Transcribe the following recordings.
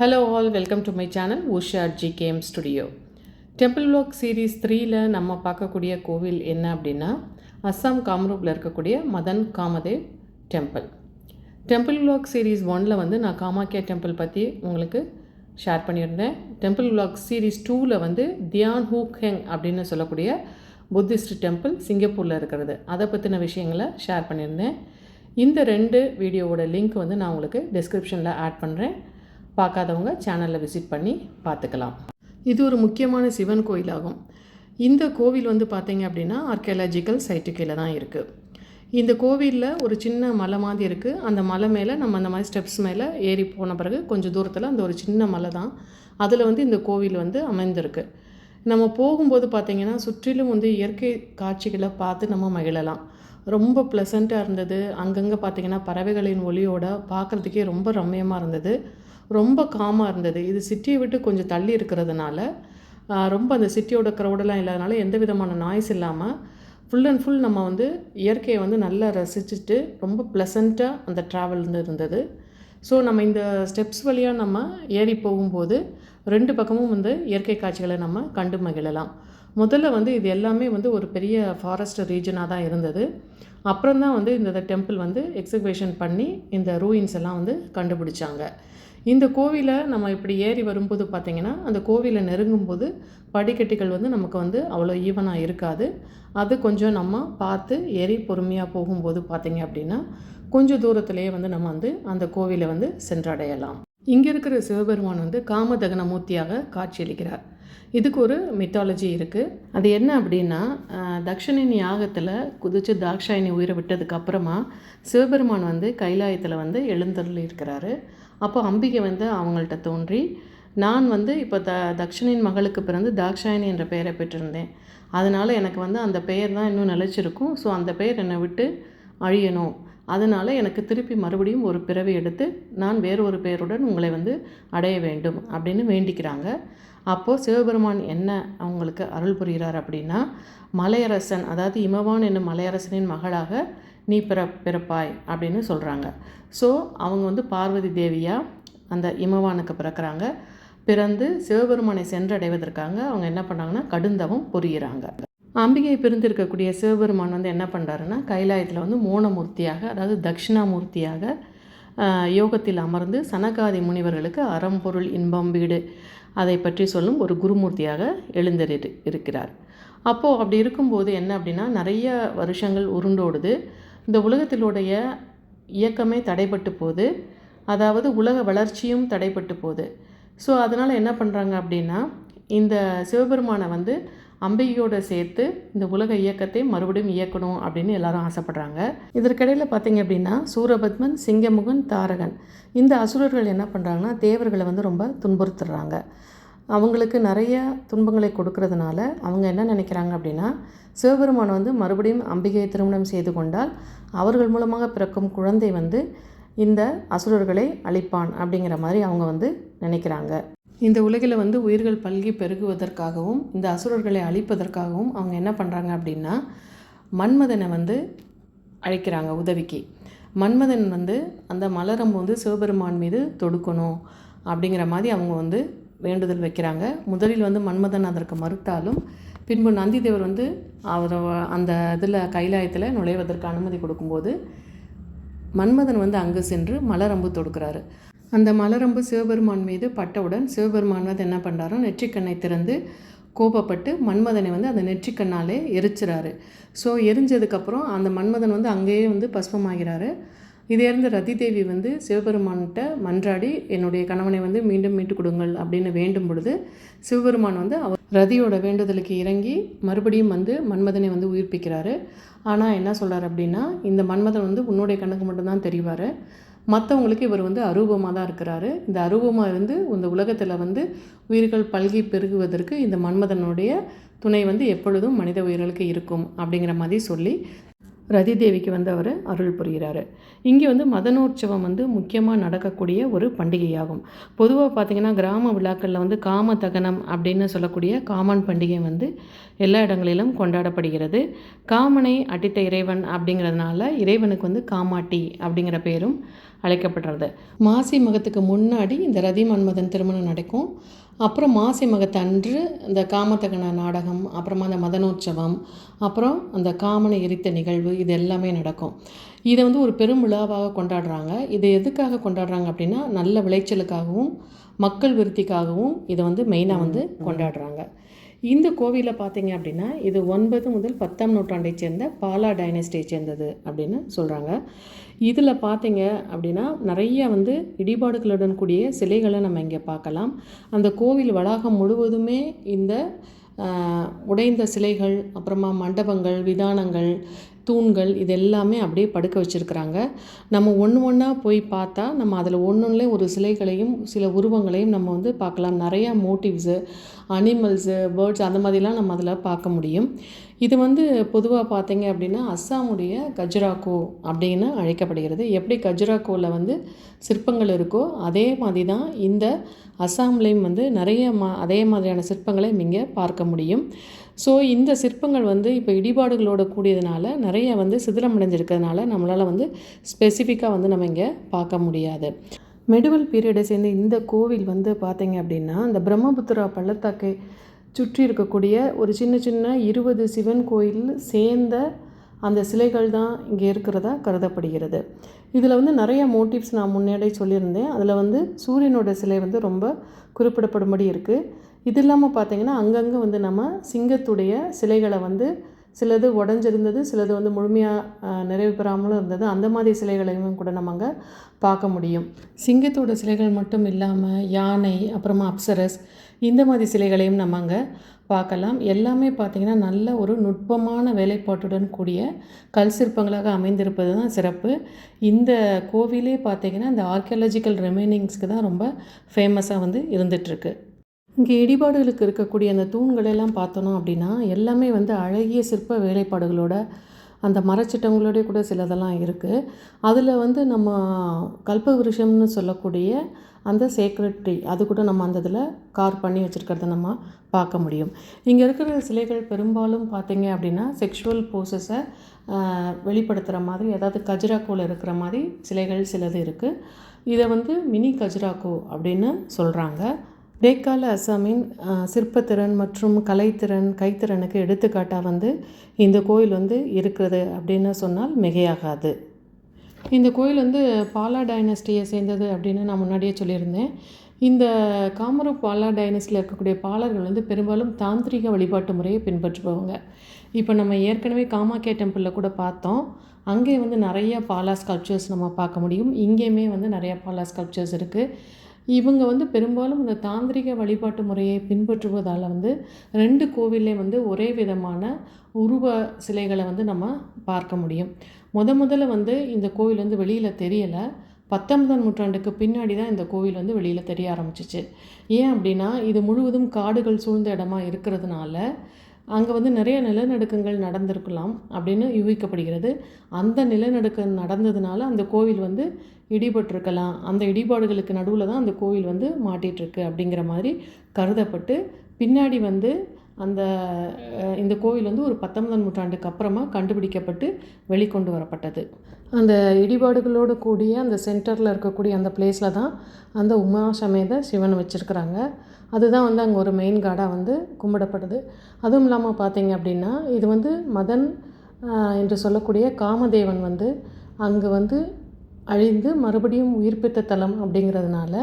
Hello all welcome to my channel Ushar G game studio temple walk series த்ரீயில் நம்ம பார்க்கக்கூடிய கோவில் என்ன அப்படின்னா அஸ்ஸாம் காம்ரூப்பில் இருக்கக்கூடிய Madan Kamdev temple temple vlog series ஒனில் வந்து நான் காமாக்கியா டெம்பிள் பற்றி உங்களுக்கு ஷேர் பண்ணியிருந்தேன். டெம்பிள் vlog சீரீஸ் டூவில் வந்து தியான் ஹூக் ஹெங் அப்படின்னு சொல்லக்கூடிய புத்திஸ்ட் டெம்பிள் சிங்கப்பூரில் இருக்கிறது. அதை பற்றின விஷயங்களை ஷேர் பண்ணியிருந்தேன். இந்த ரெண்டு வீடியோவோட லிங்க் வந்து நான் உங்களுக்கு டிஸ்கிரிப்ஷனில் ஆட் பண்ணுறேன் பார்க்காதவங்க சேனலில் விசிட் பண்ணி பார்த்துக்கலாம். இது ஒரு முக்கியமான சிவன் கோயிலாகும். இந்த கோவில் வந்து பார்த்தீங்க அப்படின்னா ஆர்கியாலஜிக்கல் சைட்டு கீழே தான் இருக்குது இந்த கோவிலில் ஒரு சின்ன மலை மாதிரி இருக்குது அந்த மலை மேலே நம்ம அந்த மாதிரி ஸ்டெப்ஸ் மேலே ஏறி போன பிறகு கொஞ்சம் தூரத்தில் அந்த ஒரு சின்ன மலை தான். அதில் வந்து இந்த கோவில் வந்து அமைந்திருக்கு. நம்ம போகும்போது பார்த்திங்கன்னா சுற்றிலும் வந்து இயற்கை காட்சிகளை பார்த்து நம்ம மகிழலாம். ரொம்ப ப்ளசண்ட்டாக இருந்தது. அங்கங்கே பார்த்திங்கன்னா பறவைகளின் ஒளியோட பார்க்குறதுக்கே ரொம்ப ரம்மியமாக இருந்தது. ரொம்ப காமாக இருந்தது. இது சிட்டியை விட்டு கொஞ்சம் தள்ளி இருக்கிறதுனால ரொம்ப அந்த சிட்டியோட க்ரௌடெல்லாம் இல்லாதனால எந்த விதமான நாய்ஸ் இல்லாமல் ஃபுல் அண்ட் ஃபுல் நம்ம வந்து இயற்கையை வந்து நல்லா ரசிச்சுட்டு ரொம்ப ப்ளசண்ட்டாக அந்த ட்ராவல் வந்து இருந்தது. ஸோ நம்ம இந்த ஸ்டெப்ஸ் வழியாக நம்ம ஏறி போகும்போது ரெண்டு பக்கமும் வந்து இயற்கை காட்சிகளை நம்ம கண்டு மகிழலாம். முதல்ல வந்து இது எல்லாமே வந்து ஒரு பெரிய ஃபாரஸ்ட் ரீஜனாக தான் இருந்தது. அப்புறம் தான் வந்து இந்த டெம்பிள் வந்து எக்ஸிபிஷன் பண்ணி இந்த ரூயின்ஸ் எல்லாம் வந்து கண்டுபிடிச்சாங்க. இந்த கோவிலை நம்ம இப்படி ஏறி வரும்போது பார்த்திங்கன்னா அந்த கோவிலை நெருங்கும்போது படிக்கட்டுகள் வந்து நமக்கு வந்து அவ்வளோ ஈவனாக இருக்காது. அது கொஞ்சம் நம்ம பார்த்து ஏறி பொறுமையாக போகும்போது பார்த்திங்க அப்படின்னா கொஞ்சம் தூரத்துலேயே வந்து நம்ம வந்து அந்த கோவிலை வந்து சென்றடையலாம். இங்கே இருக்கிற சிவபெருமான் வந்து காமதகன மூர்த்தியாக காட்சியளிக்கிறார். இதுக்கு ஒரு மித்தாலஜி இருக்குது அது என்ன அப்படின்னா அஹ், தக்ஷணினி யாகத்தில் குதிச்சு தாக்ஷாயினி உயிரை விட்டதுக்கு அப்புறமா சிவபெருமான் வந்து கைலாயத்தில் வந்து எழுந்தருள் இருக்கிறாரு அப்போ அம்பிகை வந்து அவங்கள்ட்ட தோன்றி நான் வந்து இப்போ த தக்ஷனின் மகளுக்கு பிறந்து தாக்ஷாயணி என்ற பெயரை பெற்றிருந்தேன். அதனால் எனக்கு வந்து அந்த பெயர் தான் இன்னும் நிலைச்சிருக்கும். ஸோ அந்த பெயர் என்னை விட்டு அழியணும். அதனால் எனக்கு திருப்பி மறுபடியும் ஒரு பிறவி எடுத்து நான் வேறு ஒரு பெயருடன் உங்களை வந்து அடைய வேண்டும் அப்படின்னு வேண்டிக்கிறாங்க. அப்போது சிவபெருமான் என்ன அவங்களுக்கு அருள் புரிகிறார் அப்படின்னா மலையரசன் அதாவது இமவான் என்னும் மலையரசனின் மகளாக நீ பிற பிறப்பாய் அப்படின்னு சொல்கிறாங்க ஸோ அவங்க வந்து பார்வதி தேவியாக அந்த இமவானுக்கு பிறக்கிறாங்க. பிறந்து சிவபெருமானை சென்றடைவதற்காக அவங்க என்ன பண்ணாங்கன்னா கடுந்தவம் புரிகிறாங்க அம்பிகை பிரிந்திருக்கக்கூடிய சிவபெருமான் வந்து என்ன பண்ணுறாருன்னா கைலாயத்தில் வந்து மோனமூர்த்தியாக அதாவது தட்சிணாமூர்த்தியாக யோகத்தில் அமர்ந்து சனகாதி முனிவர்களுக்கு அறம்பொருள் இன்பம் வீடு அதை பற்றி சொல்லும் ஒரு குருமூர்த்தியாக எழுந்தறி இருக்கிறார். அப்போது அப்படி இருக்கும்போது என்ன அப்படின்னா நிறைய வருஷங்கள் உருண்டோடுது. இந்த உலகத்திலுடைய இயக்கமே தடைப்பட்டு போகுது. அதாவது உலக வளர்ச்சியும் தடைப்பட்டு போகுது. ஸோ அதனால் என்ன பண்ணுறாங்க அப்படின்னா இந்த சிவபெருமானை வந்து அம்பிகையோடு சேர்த்து இந்த உலக இயக்கத்தை மறுபடியும் இயக்கணும் அப்படின்னு எல்லாரும் ஆசைப்படுறாங்க. இதற்கிடையில் பார்த்தீங்க அப்படின்னா சூரபத்மன் சிங்கமுகன் தாரகன். இந்த அசுரர்கள் என்ன பண்ணுறாங்கன்னா தேவர்களை வந்து ரொம்ப துன்புறுத்துறாங்க. அவங்களுக்கு நிறைய துன்பங்களை கொடுக்கறதுனால அவங்க என்ன நினைக்கிறாங்க அப்படின்னா சிவபெருமான் வந்து மறுபடியும் அம்பிகையை திருமணம் செய்து கொண்டால் அவர்கள் மூலமாக பிறக்கும் குழந்தை வந்து இந்த அசுரர்களை அழிப்பான் அப்படிங்கிற மாதிரி அவங்க வந்து நினைக்கிறாங்க. இந்த உலகில் வந்து உயிர்கள் பல்கி பெருகுவதற்காகவும் இந்த அசுரர்களை அழிப்பதற்காகவும் அவங்க என்ன பண்ணுறாங்க அப்படின்னா மன்மதனை வந்து அழைக்கிறாங்க உதவிக்கு. மன்மதன் வந்து அந்த மலரம் வந்து சிவபெருமான் மீது தொடுக்கணும் அப்படிங்கிற மாதிரி அவங்க வந்து வேண்டுதல் வைக்கிறாங்க. முதலில் வந்து மன்மதன் அதற்கு மறுத்தாலும் பின்பு நந்திதேவர் வந்து அவர் அந்த இதில் கைலாயத்தில் நுழைவதற்கு அனுமதி கொடுக்கும்போது மன்மதன் வந்து அங்கு சென்று மலரம்பு தொடுக்கிறாரு. அந்த மலரம்பு சிவபெருமான் மீது பட்டவுடன் சிவபெருமான் வந்து என்ன பண்ணுறாரோ நெற்றிக்கண்ணை திறந்து கோபப்பட்டு மன்மதனை வந்து அந்த நெற்றிக்கண்ணாலே எரிச்சிறாரு. ஸோ எரிஞ்சதுக்கப்புறம் அந்த மன்மதன் வந்து அங்கேயே வந்து பஸ்பமாகிறாரு இதை ரதி தேவி வந்து சிவபெருமான்கிட்ட மன்றாடி என்னுடைய கணவனை வந்து மீண்டும் மீட்டு கொடுங்கள் அப்படின்னு வேண்டும் பொழுது சிவபெருமான் வந்து அவர் ரதியோட வேண்டுதலுக்கு இறங்கி மறுபடியும் வந்து மன்மதனை வந்து உயிர்ப்பிக்கிறாரு. ஆனால் என்ன சொல்கிறார் அப்படின்னா இந்த மன்மதன் வந்து உன்னுடைய கண்ணுக்கு மட்டும்தான் தெரிவார். மற்றவங்களுக்கு இவர் வந்து அரூபமாக தான் இருக்கிறாரு. இந்த அரூபமாக இருந்து இந்த உலகத்தில் வந்து உயிர்கள் பல்கி பெருகுவதற்கு இந்த மன்மதனுடைய துணை வந்து எப்பொழுதும் மனித உயிர்களுக்கு இருக்கும் அப்படிங்கிற மாதிரி சொல்லி ரதி தேவிக்கு வந்து அவர் அருள் புரிகிறாரு. இங்கே வந்து மதனோற்சவம் வந்து முக்கியமாக நடக்கக்கூடிய ஒரு பண்டிகையாகும். பொதுவாக பார்த்திங்கன்னா கிராம விழாக்களில் வந்து காம தகனம் அப்படின்னு சொல்லக்கூடிய காமன் பண்டிகை வந்து எல்லா இடங்களிலும் கொண்டாடப்படுகிறது. காமனை அடித்த இறைவன் அப்படிங்கிறதுனால இறைவனுக்கு வந்து காமாட்டி அப்படிங்கிற பேரும் அழைக்கப்படுறது. மாசி மகத்துக்கு முன்னாடி இந்த ரதி மன்மதன் திருமணம் நடக்கும். அப்புறம் மாசி மகத்து அன்று இந்த காமத்தகன நாடகம் அப்புறமா அந்த மதனோற்சவம் அப்புறம் அந்த காமனை எரித்த நிகழ்வு இது எல்லாமே நடக்கும். இதை வந்து ஒரு பெரும் விழாவாக கொண்டாடுறாங்க. இதை எதுக்காக கொண்டாடுறாங்க அப்படின்னா நல்ல விளைச்சலுக்காகவும் மக்கள் விருத்திக்காகவும் இதை வந்து மெயினாக வந்து கொண்டாடுறாங்க. இந்த கோவிலை பார்த்தீங்க அப்படின்னா இது ஒன்பது முதல் பத்தாம் நூற்றாண்டை சேர்ந்த பாலா டைனஸ்டியை சேர்ந்தது அப்படின்னு சொல்கிறாங்க இதில் பார்த்தீங்க அப்படின்னா நிறைய வந்து இடிபாடுகளுடன் கூடிய சிலைகளை நம்ம இங்கே பார்க்கலாம். அந்த கோவில் வளாகம் முழுவதுமே இந்த உடைந்த சிலைகள் அப்புறமா மண்டபங்கள் விதானங்கள் தூண்கள் இது எல்லாமே அப்படியே படுக்க வச்சுருக்குறாங்க. நம்ம ஒன்று ஒன்றா போய் பார்த்தா நம்ம அதில் ஒன்று ஒரு சிலைகளையும் சில உருவங்களையும் நம்ம வந்து பார்க்கலாம். நிறையா மோட்டிவ்ஸு அனிமல்ஸு பேர்ட்ஸ் அந்த மாதிரிலாம் நம்ம அதில் பார்க்க முடியும். இது வந்து பொதுவாக பார்த்தீங்க அப்படின்னா அஸ்ஸாமுடைய கஜ்ராக்கோ அப்படின்னு அழைக்கப்படுகிறது. எப்படி கஜ்ராக்கோவில் வந்து சிற்பங்கள் இருக்கோ அதே மாதிரி தான் இந்த அஸ்ஸாம்லேயும் வந்து நிறைய மா அதே மாதிரியான சிற்பங்களை இங்கே பார்க்க முடியும். ஸோ இந்த சிற்பங்கள் வந்து இப்போ இடிபாடுகளோட கூடியதுனால நிறைய வந்து சிதிலமடைஞ்சிருக்கிறதுனால நம்மளால் வந்து ஸ்பெசிஃபிக்காக வந்து நம்ம இங்கே பார்க்க முடியாது. மெடுவல் பீரியடை சேர்ந்த இந்த கோவில் வந்து பார்த்திங்க அப்படின்னா இந்த பிரம்மபுத்திரா பள்ளத்தாக்கை சுற்றி இருக்கக்கூடிய ஒரு சின்ன சின்ன இருபது சிவன் கோயில் சேர்ந்த அந்த சிலைகள் தான் இங்கே இருக்கிறதா கருதப்படுகிறது. இதில் வந்து நிறைய மோட்டிவ்ஸ் நான் முன்னாடி சொல்லியிருந்தேன். அதில் வந்து சூரியனோட சிலை வந்து ரொம்ப குறிப்பிடப்படும்படி இருக்குது இது இல்லாமல் பார்த்தீங்கன்னா அங்கங்கே வந்து நம்ம சிங்கத்துடைய சிலைகளை வந்து சிலது உடஞ்சிருந்தது சிலது வந்து முழுமையாக நிறைவு பெறாமலும் இருந்தது. அந்த மாதிரி சிலைகளையும் கூட நம்ம அங்கே பார்க்க முடியும். சிங்கத்தோட சிலைகள் மட்டும் இல்லாமல் யானை அப்புறமா அப்சரஸ் இந்த மாதிரி சிலைகளையும் நம்ம அங்கே பார்க்கலாம். எல்லாமே பார்த்திங்கன்னா நல்ல ஒரு நுட்பமான வேலைப்பாட்டுடன் கூடிய கல் சிற்பங்களாக அமைந்திருப்பது தான் சிறப்பு. இந்த கோவிலே பார்த்திங்கன்னா இந்த ஆர்கியாலஜிக்கல் ரிமைனிங்ஸ்க்கு தான் ரொம்ப ஃபேமஸாக வந்து இருந்துகிட்ருக்கு இங்கே இடிபாடுகளுக்கு இருக்கக்கூடிய அந்த தூண்களெல்லாம் பார்த்தோம் அப்படின்னா எல்லாமே வந்து அழகிய சிற்ப வேலைப்பாடுகளோட அந்த மரச்சிட்டங்களோடய கூட சிலதெல்லாம் இருக்குது அதில் வந்து நம்ம கல்ப விருஷம்னு சொல்லக்கூடிய அந்த சேக்ரெட் ட்ரீ அது கூட நம்ம அந்த இதில் கார் பண்ணி வச்சுருக்கிறத நம்ம பார்க்க முடியும். இங்கே இருக்கிற சிலைகள் பெரும்பாலும் பார்த்திங்க அப்படின்னா செக்ஷுவல் போசஸை வெளிப்படுத்துகிற மாதிரி அதாவது கஜ்ராக்கோவில் இருக்கிற மாதிரி சிலைகள் சிலது இருக்குது இதை வந்து மினி கஜ்ராக்கோ அப்படின்னு சொல்கிறாங்க இடைக்கால அசாமின் சிற்பத்திறன் மற்றும் கலைத்திறன் கைத்திறனுக்கு எடுத்துக்காட்டாக வந்து இந்த கோயில் வந்து இருக்கிறது அப்படின்னு சொன்னால் மிகையாகாது. இந்த கோயில் வந்து பாலா டைனஸ்டியை சேர்ந்தது அப்படின்னு நான் முன்னாடியே சொல்லியிருந்தேன். இந்த காமரூப் பாலா டைனஸ்டியில் இருக்கக்கூடிய பாலர்கள் வந்து பெரும்பாலும் தாந்திரிக வழிபாட்டு முறையை பின்பற்றுபவங்க. இப்போ நம்ம ஏற்கனவே காமாக்கியா டெம்பிளில் கூட பார்த்தோம். அங்கே வந்து நிறைய பாலா ஸ்கல்ப்சர்ஸ் நம்ம பார்க்க முடியும். இங்கேயுமே வந்து நிறையா பாலா ஸ்கல்ப்சர்ஸ் இருக்குது இவங்க வந்து பெரும்பாலும் இந்த தாந்திரிக வழிபாட்டு முறையை பின்பற்றுவதால் வந்து ரெண்டு கோவிலே வந்து ஒரே விதமான உருவ சிலைகளை வந்து நம்ம பார்க்க முடியும். முத முதல்ல வந்து இந்த கோவில் வந்து வெளியில் தெரியலை. பத்தொன்பதாம் நூற்றாண்டுக்கு பின்னாடி தான் இந்த கோவில் வந்து வெளியில் தெரிய ஆரம்பிச்சிச்சு. ஏன் அப்படின்னா இது முழுவதும் காடுகள் சூழ்ந்த இடமா இருக்கிறதுனால அங்கே வந்து நிறைய நிலநடுக்கங்கள் நடந்திருக்கலாம் அப்படின்னு யூகிக்கப்படுகிறது. அந்த நிலநடுக்கம் நடந்ததுனால அந்த கோவில் வந்து இடிபட்டிருக்கலாம். அந்த இடிபாடுகளுக்கு நடுவில் தான் அந்த கோவில் வந்து மாட்டிகிட்ருக்கு அப்படிங்கிற மாதிரி கருதப்பட்டு பின்னாடி வந்து அந்த இந்த கோவில் வந்து ஒரு பத்தொன்பதாம் நூற்றாண்டுக்கு அப்புறமா கண்டுபிடிக்கப்பட்டு வெளிக்கொண்டு வரப்பட்டது. அந்த இடிபாடுகளோடு கூடிய அந்த சென்டரில் இருக்கக்கூடிய அந்த பிளேஸில் தான் அந்த உமா சமேத சிவன் வச்சுருக்குறாங்க. அதுதான் வந்து அங்கே ஒரு மெயின் காடாக வந்து கும்பிடப்படுது அதுவும் இல்லாமல் பார்த்தீங்க அப்படின்னா இது வந்து மதன் என்று சொல்லக்கூடிய காமதேவன் வந்து அங்கே வந்து அழிந்து மறுபடியும் உயிர்ப்பித்த தலம் அப்படிங்கிறதுனால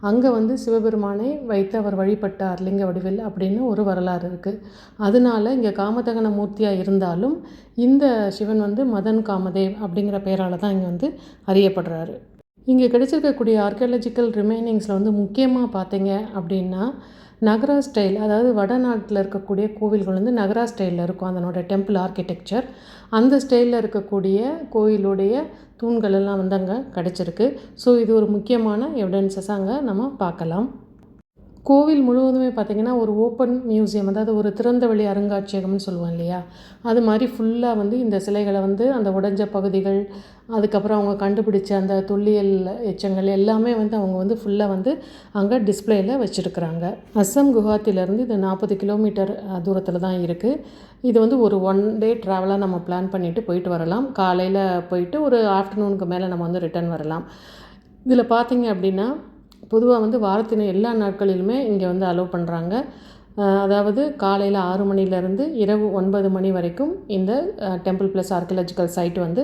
அங்கே வந்து சிவபெருமானை வைத்து அவர் வழிபட்டார் லிங்க வடிவில் அப்படின்னு ஒரு வரலாறு இருக்குது அதனால இங்கே காமதகன மூர்த்தியாக இருந்தாலும் இந்த சிவன் வந்து மதன் காமதேவ் அப்படிங்கிற பெயரால் தான் இங்கே வந்து அறியப்படுறாரு. இங்கே கிடைச்சிருக்கக்கூடிய ஆர்கியாலஜிக்கல் ரிமைனிங்ஸில் வந்து முக்கியமாக பார்த்தீங்க அப்படின்னா நகரா ஸ்டைல் அதாவது வடநாட்டில் இருக்கக்கூடிய கோவில்கள் வந்து நகரா ஸ்டைலில் இருக்கும் அதனோட டெம்பிள் ஆர்கிடெக்சர் அந்த ஸ்டைலில் இருக்கக்கூடிய கோயிலுடைய தூண்கள் எல்லாம் வந்து அங்கே கிடச்சிருக்கு. ஸோ இது ஒரு முக்கியமான எவிடன்சஸ் அங்கே நம்ம பார்க்கலாம். கோவில் முழுவதுமே பார்த்திங்கன்னா ஒரு ஓப்பன் மியூசியம் அதாவது ஒரு திறந்தவெளி அருங்காட்சியகம்னு சொல்லுவோம் இல்லையா? அது மாதிரி ஃபுல்லாக வந்து இந்த சிலைகளை வந்து அந்த உடைஞ்ச பகுதிகள் அதுக்கப்புறம் அவங்க கண்டுபிடிச்ச அந்த தொல்லியல் எச்சங்கள் எல்லாமே வந்து அவங்க வந்து ஃபுல்லாக வந்து அங்கே டிஸ்பிளேயில் வச்சுருக்குறாங்க. அஸ்ஸாம் குஹாத்திலேருந்து இது நாற்பது கிலோமீட்டர் தூரத்தில் தான் இருக்குது இது வந்து ஒரு ஒன் டே ட்ராவலாக நம்ம பிளான் பண்ணிவிட்டு போயிட்டு வரலாம். காலையில் போயிட்டு ஒரு ஆஃப்டர்நூனுக்கு மேலே நம்ம வந்து ரிட்டர்ன் வரலாம். இதில் பார்த்தீங்க அப்படின்னா பொதுவாக வந்து வாரத்தின் எல்லா நாட்களிலுமே இங்கே வந்து அலோவ் பண்ணுறாங்க அதாவது காலையில் ஆறு மணிலேருந்து இரவு ஒன்பது மணி வரைக்கும் இந்த டெம்பிள் ப்ளஸ் ஆர்கியலாஜிக்கல் சைட் வந்து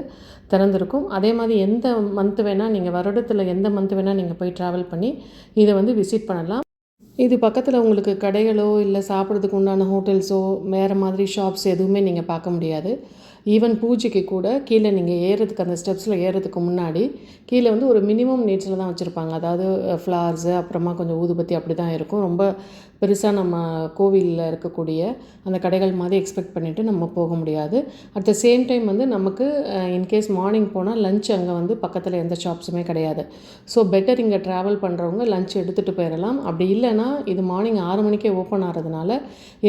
திறந்திருக்கும். அதே மாதிரி எந்த மந்த் வேணால் நீங்கள் வருடத்தில் எந்த மந்த் வேணால் நீங்கள் போய் ட்ராவல் பண்ணி இதை வந்து விசிட் பண்ணலாம். இது பக்கத்தில் உங்களுக்கு கடைகளோ இல்லை சாப்பிட்றதுக்கு உண்டான ஹோட்டல்ஸோ வேறு மாதிரி ஷாப்ஸ் எதுவுமே நீங்கள் பார்க்க முடியாது. ஈவன் பூஜைக்கு கூட கீழே நீங்கள் ஏறுறதுக்கு அந்த ஸ்டெப்ஸில் ஏறுறதுக்கு முன்னாடி கீழே வந்து ஒரு மினிமம் நீட்ஸில் தான் வச்சுருப்பாங்க. அதாவது ஃப்ளார்ஸு அப்புறமா கொஞ்சம் ஊதுபத்தி அப்படி தான் இருக்கும். ரொம்ப பெருசாக நம்ம கோவிலில் இருக்கக்கூடிய அந்த கடைகள் மாதிரி எக்ஸ்பெக்ட் பண்ணிவிட்டு நம்ம போக முடியாது. அட் த சேம் டைம் வந்து நமக்கு இன்கேஸ் மார்னிங் போனால் லஞ்ச் அங்கே வந்து பக்கத்தில் எந்த ஷாப்ஸுமே கிடையாது. ஸோ பெட்டர் இங்கே ட்ராவல் பண்ணுறவங்க லஞ்ச் எடுத்துகிட்டு போயிடலாம் அப்படி இல்லைன்னா இது மார்னிங் ஆறு மணிக்கே ஓப்பன் ஆகிறதுனால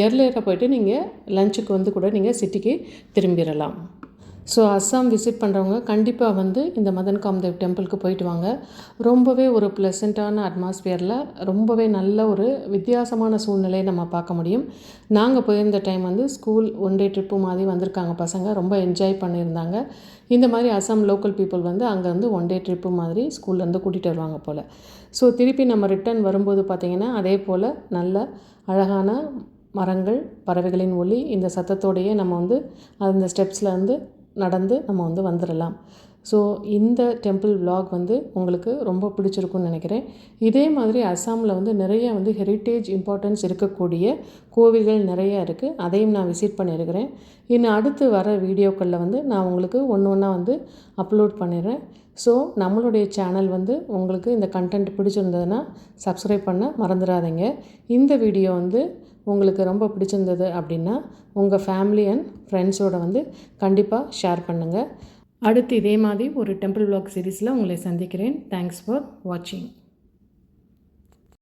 ஏர்லியராக போயிட்டு நீங்கள் லஞ்சுக்கு வந்து கூட நீங்கள் சிட்டிக்கு திரும்பிடலாம் ஸோ அஸ்ஸாம் விசிட் பண்ணுறவங்க கண்டிப்பாக வந்து இந்த மதன் காம்தேவ் டெம்பிளுக்கு போயிட்டு வாங்க. ரொம்பவே ஒரு ப்ளசண்ட்டான அட்மாஸ்பியரில் ரொம்பவே நல்ல ஒரு வித்தியாசமான சூழ்நிலையை நம்ம பார்க்க முடியும். நாங்கள் போயிருந்த டைம் வந்து ஸ்கூல் ஒன் டே ட்ரிப்பு மாதிரி வந்திருக்காங்க பசங்க. ரொம்ப என்ஜாய் பண்ணியிருந்தாங்க. இந்த மாதிரி அஸ்ஸாம் லோக்கல் பீப்புள் வந்து அங்கே வந்து ஒன் டே ட்ரிப்பு மாதிரி ஸ்கூல்லேருந்து கூட்டிகிட்டு வருவாங்க போல். ஸோ திருப்பி நம்ம ரிட்டர்ன் வரும்போது பார்த்திங்கன்னா அதே போல் நல்ல அழகான மரங்கள் பறவைகளின் ஒளி இந்த சத்தத்தோடையே நம்ம வந்து அந்த ஸ்டெப்ஸில் வந்து நடந்து நம்ம வந்து வந்துடலாம் ஸோ இந்த டெம்பிள் விலாக் வந்து உங்களுக்கு ரொம்ப பிடிச்சிருக்குன்னு நினைக்கிறேன். இதே மாதிரி அஸ்ஸாமில் வந்து நிறைய வந்து ஹெரிட்டேஜ் இம்பார்ட்டன்ஸ் இருக்கக்கூடிய கோவில்கள் நிறைய இருக்குது அதையும் நான் விசிட் பண்ணியிருக்கிறேன். இன்னும் அடுத்து வர வீடியோக்களில் வந்து நான் உங்களுக்கு ஒன்று ஒன்றா வந்து அப்லோட் பண்ணிடுறேன். ஸோ நம்மளுடைய சேனல் வந்து உங்களுக்கு இந்த கண்டென்ட் பிடிச்சிருந்ததுன்னா சப்ஸ்கிரைப் பண்ண மறந்துடாதீங்க. இந்த வீடியோ வந்து உங்களுக்கு ரொம்ப பிடிச்சிருந்தது அப்படின்னா உங்கள் ஃபேமிலி அண்ட் ஃப்ரெண்ட்ஸோடு வந்து கண்டிப்பாக ஷேர் பண்ணுங்கள் அடுத்து இதே மாதிரி ஒரு டெம்பிள் பிளாக் சீரீஸில் உங்களை சந்திக்கிறேன். தேங்க்ஸ் ஃபார் வாட்சிங்